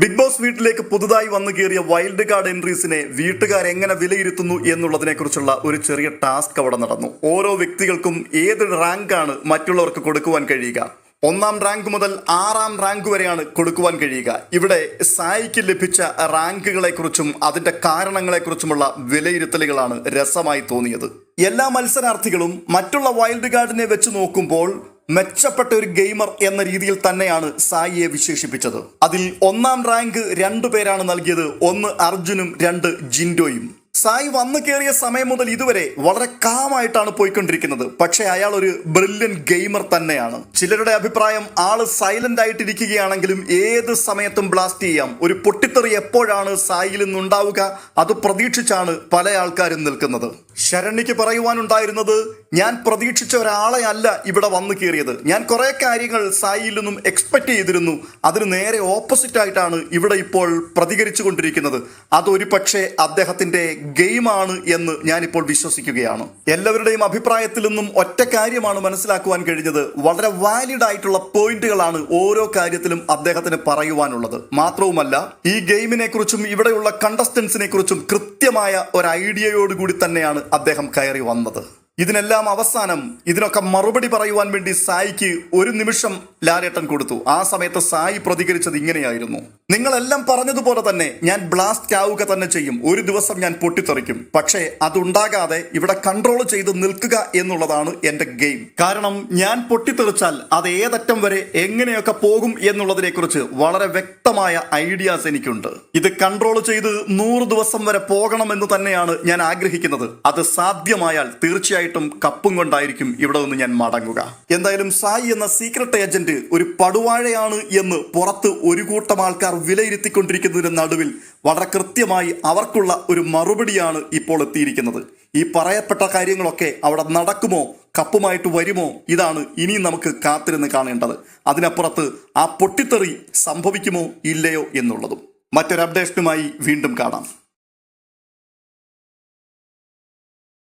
Big boss വീട്ടിലേക്ക് പുതുതായി വന്നു കയറിയ വൈൽഡ് കാർഡ് എൻട്രീസിനെ വീട്ടുകാർ എങ്ങനെ വിലയിരുത്തുന്നു എന്നുള്ളതിനെ കുറിച്ചുള്ള ഒരു ചെറിയ ടാസ്ക് അവിടെ നടന്നു. ഓരോ വ്യക്തികൾക്കും ഏത് റാങ്കാണ് മറ്റുള്ളവർക്ക് കൊടുക്കുവാൻ കഴിയുക? ഒന്നാം റാങ്ക് മുതൽ ആറാം റാങ്ക് വരെയാണ് കൊടുക്കുവാൻ കഴിയുക. ഇവിടെ സായിക്ക് ലഭിച്ച റാങ്കുകളെ കുറിച്ചും അതിന്റെ കാരണങ്ങളെക്കുറിച്ചുമുള്ള വിലയിരുത്തലുകളാണ് രസമായി തോന്നിയത്. എല്ലാ മത്സരാർത്ഥികളും മറ്റുള്ള വൈൽഡ് കാർഡിനെ വെച്ച് നോക്കുമ്പോൾ മെച്ചപ്പെട്ട ഒരു ഗെയിമർ എന്ന രീതിയിൽ തന്നെയാണ് സായിയെ വിശേഷിപ്പിച്ചത്. അതിൽ ഒന്നാം റാങ്ക് രണ്ടു പേരാണ് നൽകിയത്. ഒന്ന് അർജുനും രണ്ട് ജിൻഡോയും. സായി വന്നു കയറിയ സമയം മുതൽ ഇതുവരെ വളരെ കാമായിട്ടാണ് പോയിക്കൊണ്ടിരിക്കുന്നത്. പക്ഷെ അയാൾ ഒരു ബ്രില്യൻ ഗെയിമർ തന്നെയാണ്. ചിലരുടെ അഭിപ്രായം ആൾ സൈലന്റ് ആയിട്ടിരിക്കുകയാണെങ്കിലും ഏത് സമയത്തും ബ്ലാസ്റ്റ് ചെയ്യാം. ഒരു പൊട്ടിത്തെറി എപ്പോഴാണ് സായിയിൽ നിന്നുണ്ടാവുക? അത് പ്രതീക്ഷിച്ചാണ് പല ആൾക്കാരും നിൽക്കുന്നത്. ശരണ്യക്ക് പറയുവാനുണ്ടായിരുന്നത് ഞാൻ പ്രതീക്ഷിച്ച ഒരാളെ അല്ല ഇവിടെ വന്നു കയറിയത് ഞാൻ കുറെ കാര്യങ്ങൾ സായിയിൽ നിന്നും എക്സ്പെക്ട് ചെയ്തിരുന്നു. അതിന് നേരെ ഓപ്പോസിറ്റ് ആയിട്ടാണ് ഇവിടെ ഇപ്പോൾ പ്രതികരിച്ചു കൊണ്ടിരിക്കുന്നത് അതൊരു പക്ഷേ അദ്ദേഹത്തിന്റെ ഗെയിമാണ് എന്ന് ഞാനിപ്പോൾ വിശ്വസിക്കുകയാണ്. എല്ലാവരുടെയും അഭിപ്രായത്തിൽ നിന്നും ഒറ്റ കാര്യമാണ് മനസ്സിലാക്കുവാൻ കഴിഞ്ഞത്. വളരെ വാലിഡ് ആയിട്ടുള്ള പോയിന്റുകളാണ് ഓരോ കാര്യത്തിലും അദ്ദേഹത്തിന് പറയുവാനുള്ളത്. മാത്രവുമല്ല ഈ ഗെയിമിനെ കുറിച്ചും ഇവിടെയുള്ള കണ്ടസ്റ്റൻസിനെ കുറിച്ചും കൃത്യമായ ഒരു ഐഡിയയോടുകൂടി തന്നെയാണ് അദ്ദേഹം കയറി വന്നത്. ഇതിനെല്ലാം അവസാനം ഇതിനൊക്കെ മറുപടി പറയുവാൻ വേണ്ടി സായിക്ക് ഒരു നിമിഷം ലാലേട്ടൻ കൊടുത്തു. ആ സമയത്ത് സായി പ്രതികരിച്ചത് ഇങ്ങനെയായിരുന്നു. നിങ്ങളെല്ലാം പറഞ്ഞതുപോലെ തന്നെ ഞാൻ ബ്ലാസ്റ്റ് ആവുക തന്നെ ചെയ്യും. ഒരു ദിവസം ഞാൻ പൊട്ടിത്തെറിക്കും. പക്ഷേ അതുണ്ടാകാതെ ഇവിടെ കൺട്രോൾ ചെയ്ത് നിൽക്കുക എന്നുള്ളതാണ് എന്റെ ഗെയിം കാരണം ഞാൻ പൊട്ടിത്തെറിച്ചാൽ അത് ഏതറ്റം വരെ എങ്ങനെയൊക്കെ പോകും എന്നുള്ളതിനെ കുറിച്ച് വളരെ വ്യക്തമായ ഐഡിയാസ് എനിക്കുണ്ട്. ഇത് കൺട്രോൾ ചെയ്ത് നൂറ് ദിവസം വരെ പോകണം എന്ന് തന്നെയാണ് ഞാൻ ആഗ്രഹിക്കുന്നത്. അത് സാധ്യമായാൽ തീർച്ചയായിട്ടും കപ്പും കൊണ്ടായിരിക്കും ഇവിടെ നിന്ന് ഞാൻ മടങ്ങുക. എന്തായാലും സായി എന്ന സീക്രട്ട് ഏജന്റ് ഒരു പടുവാഴയാണ് എന്ന് പുറത്ത് ഒരു കൂട്ടം ആൾക്കാർ വിലയിരുത്തിക്കൊണ്ടിരിക്കുന്നതിന് നടുവിൽ വളരെ കൃത്യമായി അവർക്കുള്ള ഒരു മറുപടിയാണ് ഇപ്പോൾ എത്തിയിരിക്കുന്നത്. ഈ പറയപ്പെട്ട കാര്യങ്ങളൊക്കെ അവിടെ നടക്കുമോ? കപ്പുമായിട്ട് വരുമോ? ഇതാണ് ഇനിയും നമുക്ക് കാത്തിരുന്ന് കാണേണ്ടത്. അതിനപ്പുറത്ത് ആ പൊട്ടിത്തെറി സംഭവിക്കുമോ? ഇല്ലയോ എന്നുള്ളതും. മറ്റൊരു അപ്ഡേഷനുമായി വീണ്ടും കാണാം.